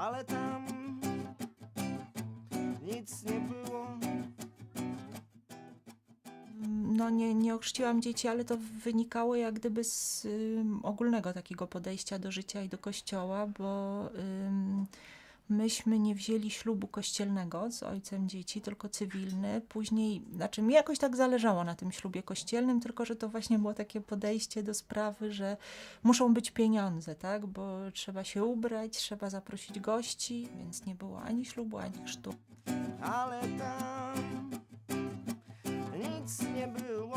ale tam nic nie było. No nie, nie ochrzciłam dzieci, ale to wynikało jak gdyby z y, ogólnego takiego podejścia do życia i do kościoła, bo... Y, myśmy nie wzięli ślubu kościelnego z ojcem dzieci, tylko cywilny. Później, znaczy mi jakoś tak zależało na tym ślubie kościelnym, tylko że to właśnie było takie podejście do sprawy, że muszą być pieniądze, tak? Bo trzeba się ubrać, trzeba zaprosić gości, więc nie było ani ślubu, ani chrztu. ale tam nic nie było.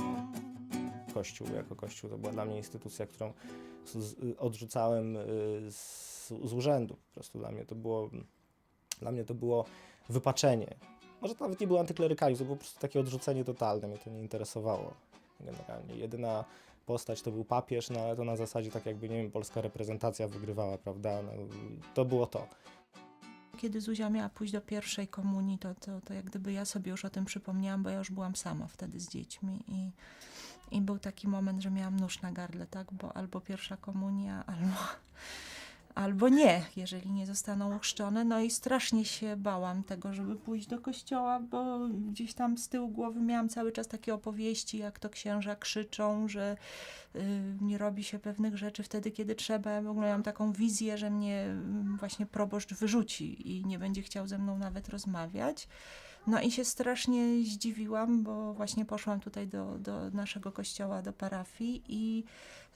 Kościół jako Kościół to była dla mnie instytucja, którą z, z, odrzucałem y, z, urzędu. Po prostu dla mnie to było, dla mnie to było wypaczenie. Może to nawet nie było antyklerykalizm, to było po prostu takie odrzucenie totalne, mnie to nie interesowało generalnie. Jedyna postać to był papież, no ale to na zasadzie tak jakby, nie wiem, polska reprezentacja wygrywała, prawda? No, to było to. Kiedy Zuzia miała pójść do pierwszej komunii, to, to, to jak gdyby ja sobie już o tym przypomniałam, bo ja już byłam sama wtedy z dziećmi i, i był taki moment, że miałam nóż na gardle, tak, bo albo pierwsza komunia, albo, albo nie, jeżeli nie zostaną ochrzczone. No i strasznie się bałam tego, żeby pójść do kościoła, bo gdzieś tam z tyłu głowy miałam cały czas takie opowieści, jak to księża krzyczą, że y, nie robi się pewnych rzeczy wtedy, kiedy trzeba. Ja w ogóle mam taką wizję, że mnie mm, właśnie proboszcz wyrzuci i nie będzie chciał ze mną nawet rozmawiać. No i się strasznie zdziwiłam, bo właśnie poszłam tutaj do, do naszego kościoła, do parafii i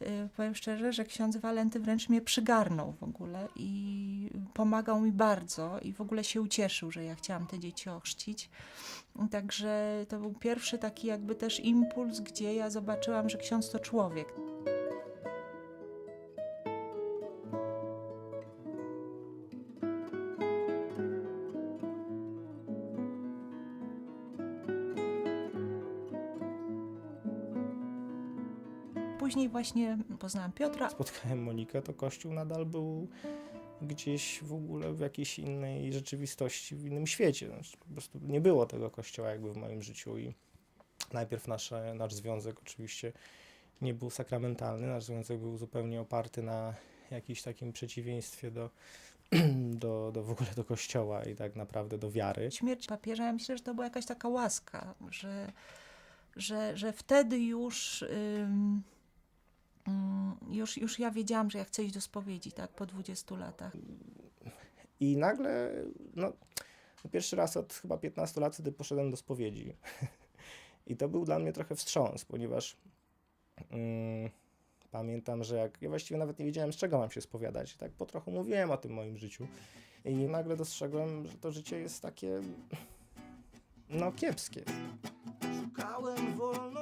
y, powiem szczerze, że ksiądz Walenty wręcz mnie przygarnął w ogóle i pomagał mi bardzo i w ogóle się ucieszył, że ja chciałam te dzieci ochrzcić. Także to był pierwszy taki jakby też impuls, gdzie ja zobaczyłam, że ksiądz to człowiek. Później właśnie poznałam Piotra, spotkałem Monikę, to Kościół nadal był gdzieś w ogóle w jakiejś innej rzeczywistości, w innym świecie. Znaczy, po prostu nie było tego Kościoła jakby w moim życiu i najpierw nasze, nasz związek oczywiście nie był sakramentalny, nasz związek był zupełnie oparty na jakimś takim przeciwieństwie do, do, do w ogóle do Kościoła i tak naprawdę do wiary. śmierć papieża, ja myślę, że to była jakaś taka łaska, że, że, że wtedy już, ym, już, już ja wiedziałam, że ja chcę iść do spowiedzi, tak, po 20 latach. I nagle, no, pierwszy raz od chyba 15 lat wtedy poszedłem do spowiedzi. I to był dla mnie trochę wstrząs, ponieważ mm, pamiętam, że jak ja właściwie nawet nie wiedziałem, z czego mam się spowiadać. Tak po trochu mówiłem o tym moim życiu. I nagle dostrzegłem, że to życie jest takie, no, kiepskie. Szukałem wolności,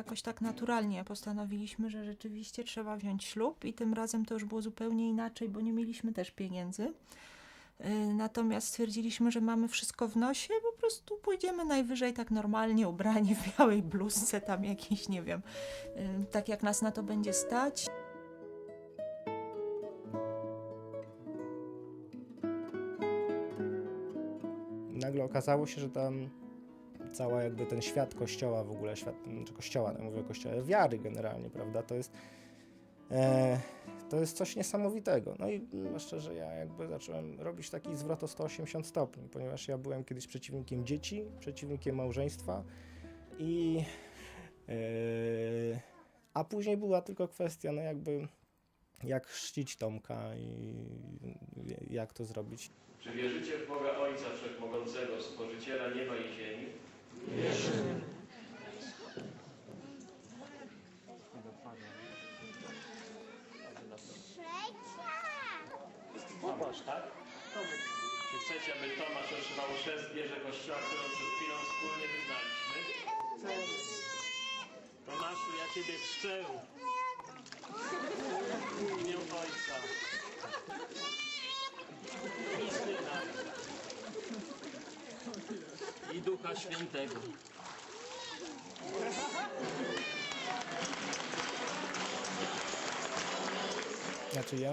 Jakoś tak naturalnie postanowiliśmy, że rzeczywiście trzeba wziąć ślub i tym razem to już było zupełnie inaczej, bo nie mieliśmy też pieniędzy. Yy, Natomiast stwierdziliśmy, że mamy wszystko w nosie, po prostu pójdziemy najwyżej tak normalnie ubrani w białej bluzce, tam jakiś, nie wiem, yy, tak jak nas na to będzie stać. nagle okazało się, że tam cała jakby ten świat kościoła w ogóle, świat, czy kościoła, no mówię o wiary generalnie, prawda, to jest e, to jest coś niesamowitego. No i szczerze, ja jakby zacząłem robić taki zwrot o 180 stopni, ponieważ ja byłem kiedyś przeciwnikiem dzieci, przeciwnikiem małżeństwa i e, a później była tylko kwestia, no jakby jak chrzcić Tomka i jak to zrobić. Czy wierzycie w Boga Ojca Wszechmogącego, Stworzyciela nieba i ziemi? Tomasz, tak? Czy chcecie, aby Tomasz otrzymał chrzest wierze Kościoła, którą przed chwilą wspólnie wyznaliśmy? Tomaszu, ja Ciebie chrzczę. W imię Ojca i Syna i Ducha Świętego. Znaczy ja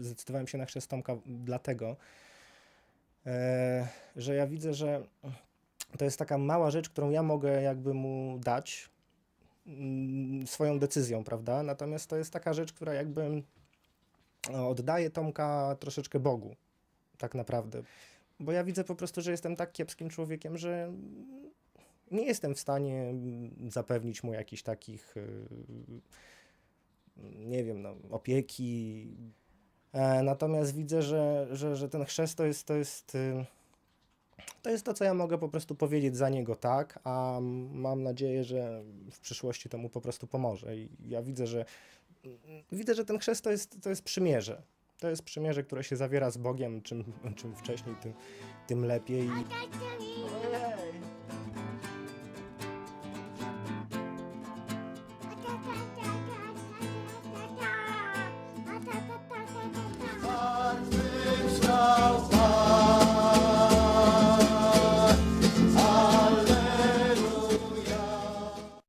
zdecydowałem się na chrzest Tomka dlatego, e, że ja widzę, że to jest taka mała rzecz, którą ja mogę jakby mu dać mm, swoją decyzją, prawda? Natomiast to jest taka rzecz, która jakby no, oddaję Tomka troszeczkę Bogu, tak naprawdę. Bo ja widzę po prostu, że jestem tak kiepskim człowiekiem, że nie jestem w stanie mm, zapewnić mu jakichś takich, y, nie wiem, no, opieki. E, Natomiast widzę, że, że, że ten chrzest to jest, to jest, y, to jest to, co ja mogę po prostu powiedzieć za niego tak, a mam nadzieję, że w przyszłości to mu po prostu pomoże. I ja widzę, że widzę, że ten chrzest to jest, to jest przymierze. To jest przymierze, które się zawiera z Bogiem. Czym, czym wcześniej, tym, tym lepiej.